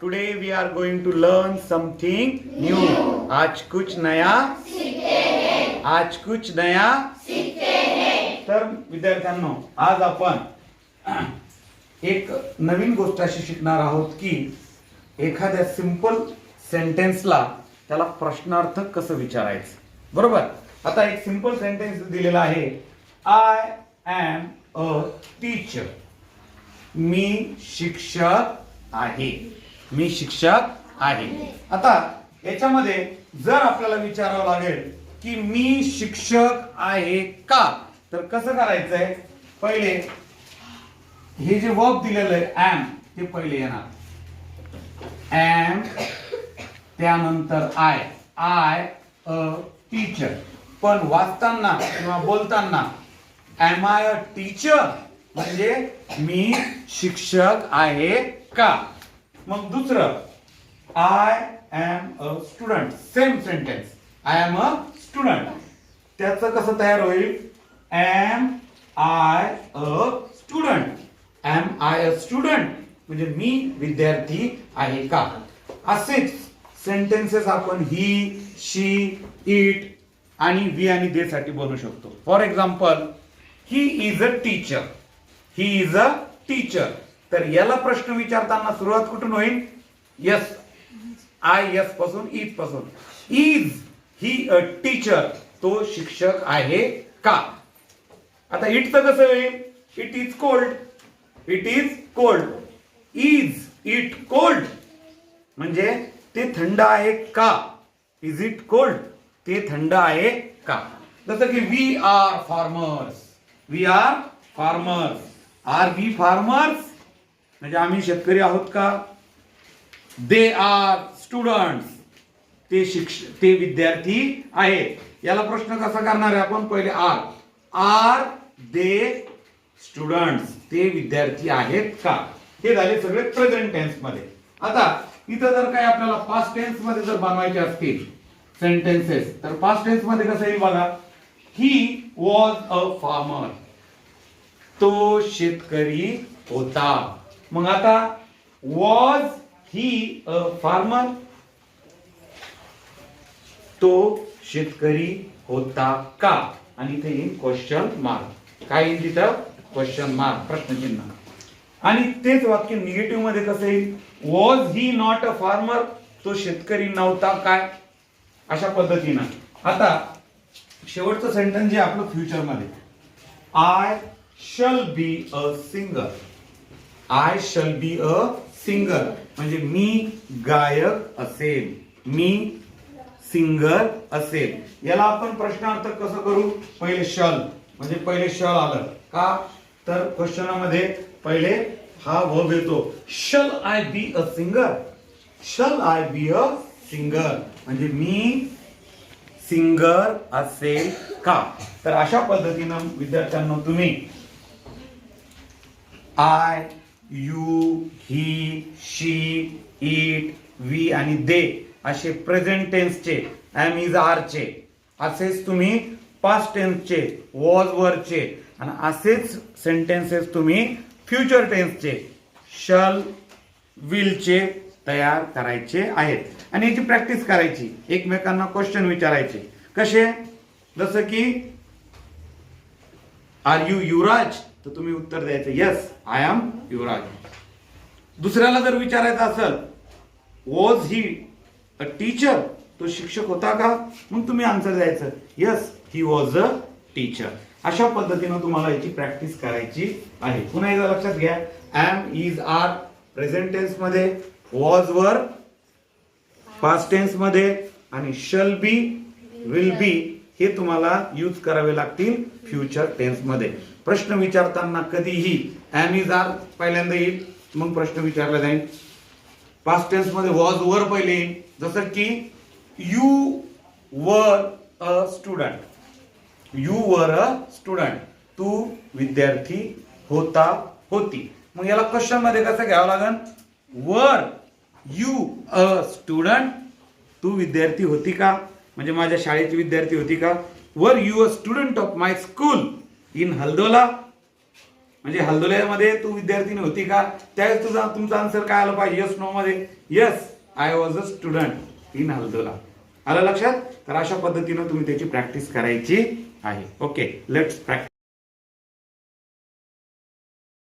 Today we are going to learn something new आज कुछ नया आज कुछ नया तर विद्यार्थ्यांनो आज आपण एक नवीन गोष्ट अशी शिकणार आहोत की एखाद्या सिंपल सेंटेन्सला त्याला प्रश्नार्थक कसं विचारायचं. बरोबर? आता एक सिंपल सेंटेन्स दिलेला आहे. आय एम अ टीचर मी शिक्षक आहे. मी शिक्षक आहे. आता याच्यामध्ये जर आपल्याला विचारावं लागेल की मी शिक्षक आहे का? तर कसं करायचंय? पहिले हे जे वर्ब दिलेलं आहे ऍम ते पहिले येणार. एम त्यानंतर आय आय अ टीचर पण वाचताना किंवा बोलताना एम आय अ टीचर म्हणजे मी शिक्षक आहे का? मग दुसरं I am a student same sentence I am a student त्याचं कसं तयार होईल? Am I a student am I a student म्हणजे मी विद्यार्थी आहे का? असेच सेंटेन्सेस आपण ही शी इट आणि वी आणि दे साठी बनवू शकतो. For example he is a teacher he is a teacher तर याला प्रश्न विचारताना सुरुवात कुठून होईल? यस आय यसपासून इजपासून. इज ही अ टीचर तो शिक्षक आहे का? आता इटचं कसं होईल? It is cold it is cold is it cold म्हणजे ते थंड आहे का? इज इट कोल्ड ते थंड आहे का? जसं की we are farmers we are farmers are we farmers म्हणजे आम्ही शेतकरी आहोत का? दे आर स्टुडंट्स ते शिक्ष ते विद्यार्थी आहेत. याला प्रश्न कसा करणार आहे आपण? पहिले आर आर दे स्टुडंट्स ते विद्यार्थी आहेत का? हे झाले सगळे प्रेझेंट टेन्समध्ये. आता इथं जर काही आपल्याला पास्ट टेन्समध्ये जर बनवायचे असतील सेंटेन्सेस तर पास्ट टेन्समध्ये कसं येईल बघा? ही वॉज अ फार्मर तो शेतकरी होता. मग आता वॉज ही अ फार्मर तो शेतकरी होता का? आणि इथे येईल क्वेश्चन मार्क काय येईल तिथं? क्वेश्चन मार्क प्रश्नचिन्ह. आणि तेच वाक्य निगेटिव्हमध्ये कसं येईल? Was he not a farmer तो शेतकरी नव्हता काय? अशा पद्धतीनं. आता शेवटचं सेंटेन्स जे आपलं फ्युचरमध्ये. I shall be a singer I shall be a singer म्हणजे मी गायक असेल. मी सिंगर असेल. याला आपण प्रश्नार्थ कसं करू? पहिले शल म्हणजे पहिले शल आलं. का? तर क्वेश्चनामध्ये पहिले हा वर्ब येतो. Shall I be a singer shall I be a singer म्हणजे मी सिंगर असेल का? तर अशा पद्धतीनं विद्यार्थ्यांना तुम्ही I you he she it we आणि दे असे प्रेझेंट टेन्सचे एम इज आरचे असेच तुम्ही पास्ट टेन्सचे वॉज वरचे आणि असेच सेंटेन्सेस तुम्ही फ्युचर टेन्सचे शल विलचे तयार करायचे आहेत. आणि याची प्रॅक्टिस करायची. एकमेकांना क्वेश्चन विचारायचे. कसे? जसं की आर यू युवराज? तर तुम्ही उत्तर द्यायचं येस आय एम युवराज. दुसऱ्याला जर विचारायचं असेल वॉज ही अ टीचर तो शिक्षक होता का? मग तुम्ही आन्सर द्यायचं yes he was a teacher अशा पद्धतीनं तुम्हाला याची प्रॅक्टिस करायची आहे. पुन्हा एकदा लक्षात घ्या. एम इज आर प्रेझेंट टेन्समध्ये वॉज वर पास्ट टेन्समध्ये आणि शल बी विल बी हे तुम्हाला यूज करावे लागतील फ्युचर टेन्समध्ये. प्रश्न विचारताना कधीही एम इज आर पहिल्यांदा येईल मग प्रश्न विचारला जाईल. पास्ट टेन्समध्ये वॉज वर पहिले येईल. जसं की you were a student you were a student तू विद्यार्थी होता होती. मग याला क्वेश्चनमध्ये कसं घ्यावं लागेल वर यू अ स्टुडंट तू विद्यार्थी होती का? म्हणजे माझ्या शाळेची विद्यार्थी होती का? Were you a student of my school in Haldola म्हणजे हल्दोल्यामध्ये तू विद्यार्थी होती का? त्यावेळेस तुझा तुमचा आन्सर काय आला पाहिजे? यस नो मध्ये? Yes I was a student in Haldola आलं लक्षात? तर अशा पद्धतीनं तुम्ही त्याची प्रॅक्टिस करायची आहे. Okay let's practice